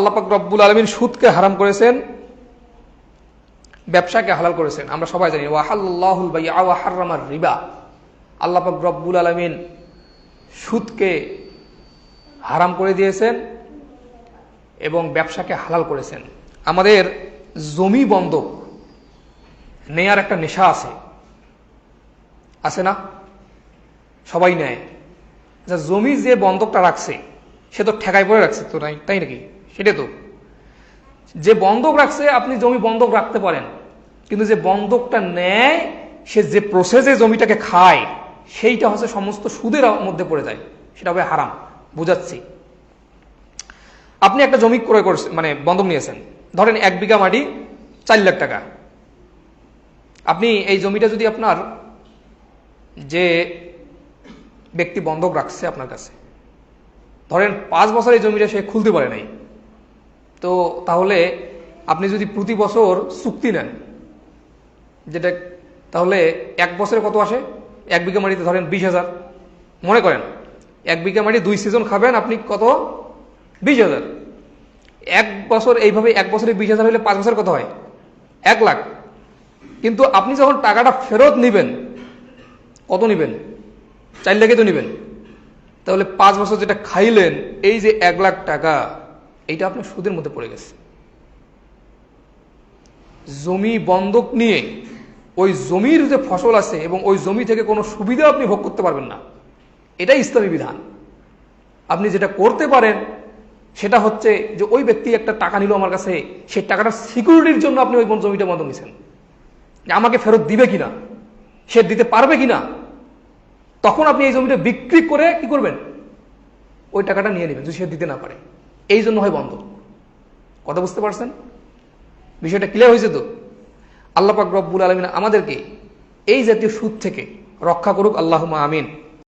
আল্লাপাক রব্বুল আলমিন সুদকে হারাম করেছেন, ব্যবসাকে হালাল করেছেন। আমরা সবাই জানি, ওয়াহাল্লাহুল রিবা। আল্লাপাক রব্বুল আলমিন সুদকে হারাম করে দিয়েছেন এবং ব্যবসাকে হালাল করেছেন। আমাদের জমি বন্ধক নেয়ার একটা নেশা আছে। আছে না? সবাই নেয়। আচ্ছা জমি যে বন্ধকটা রাখছে, সে তো ঠেকায় পড়ে রাখছে তো নাই, তাই নাকি? সেটাই তো। যে বন্ধক রাখছে, আপনি জমি বন্ধক রাখতে পারেন। কিন্তু যে বন্ধকটা নেয়, সে যে প্রসেসে জমিটাকে খায়, সেইটা হচ্ছে সমস্ত সুদের মধ্যে পড়ে যায়। সেটা হবে হারাম। বুঝাচ্ছি। আপনি একটা জমি ক্রয় করছেন মানে বন্ধক নিয়েছেন। ধরেন এক বিঘা মাটি চার লাখ টাকা। আপনি এই জমিটা যদি আপনার যে ব্যক্তি বন্ধক রাখছে আপনার কাছে, ধরেন পাঁচ বছর এই জমিটা সে খুলতে পারে নাই। তো তাহলে আপনি যদি প্রতি বছর চুক্তি নেন, যেটা তাহলে এক বছরে কত আসে? এক বিঘা মাটিতে ধরেন বিশ হাজার। মনে করেন, এক বিঘা মাটি দুই সিজন খাবেন, আপনি কত? বিশ হাজার। এক বছর এইভাবে এক বছরে বিশ হাজার হলে পাঁচ বছর কত হয়? এক লাখ। কিন্তু আপনি যখন টাকাটা ফেরত নেবেন, কত নেবেন? চার লাখে তো নেবেন। তাহলে পাঁচ বছর যেটা খাইলেন, এই যে এক লাখ টাকা এইটা আপনার সুদের মধ্যে পড়ে গেছে। জমি বন্ধক নিয়ে ওই জমির যে ফসল আছে এবং ওই জমি থেকে কোনো সুবিধা আপনি ভোগ করতে পারবেন না। এটাই ইসলামী বিধান। আপনি যেটা করতে পারেন, সেটা হচ্ছে যে ওই ব্যক্তি একটা টাকা নিল আমার কাছে সেই টাকাটা সিকিউরিটির জন্য আপনি ওই জমিটা বন্ধক নিছেন। যে আমাকে ফেরত দিবে কিনা, সে দিতে পারবে কিনা, তখন আপনি এই জমিটা বিক্রি করে কি করবেন? ওই টাকাটা নিয়ে নেবেন, যদি সে দিতে না পারে। এই জন্য হয় বন্ধ। কথা বুঝতে পারছেন? বিষয়টা ক্লিয়ার হয়েছে তো? আল্লাপাক রব্বুল আলমিন আমাদেরকে এই জাতীয় সুদ থেকে রক্ষা করুক আল্লাহ আমিন।